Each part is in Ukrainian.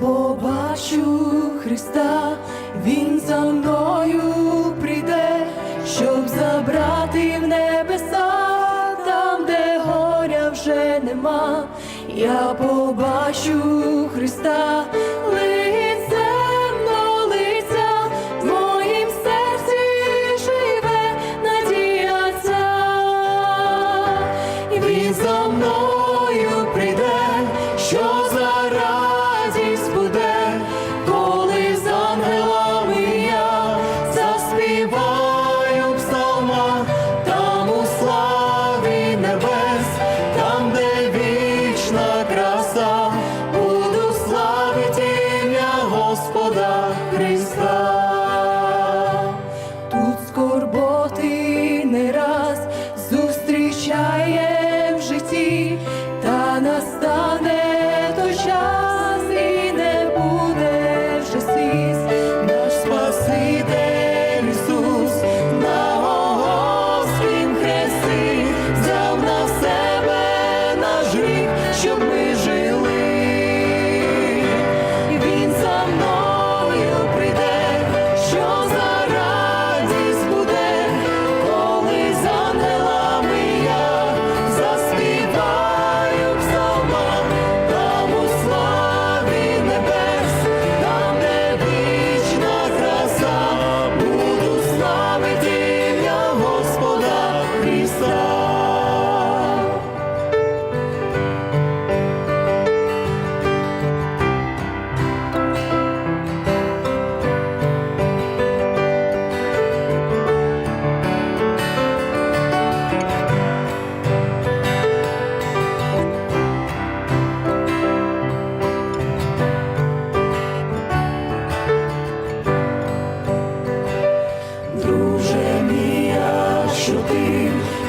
побачу Христа, Він за мною прийде, щоб забрати в небеса, там, де горя вже нема, я побачу Христа. осталось.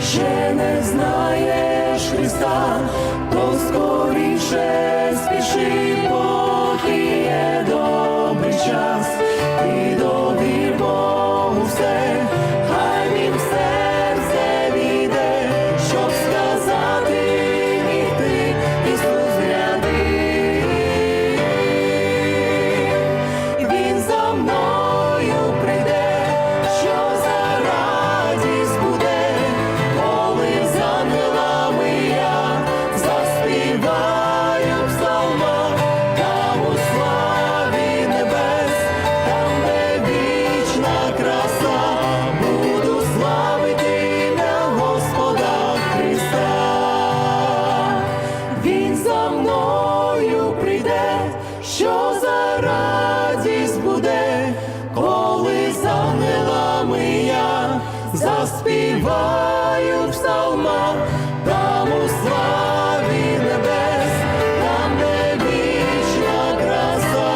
ще не знаєш Христа, то скоріше спіши. заспіваю псалма, там у славі небес, там де вічна краса.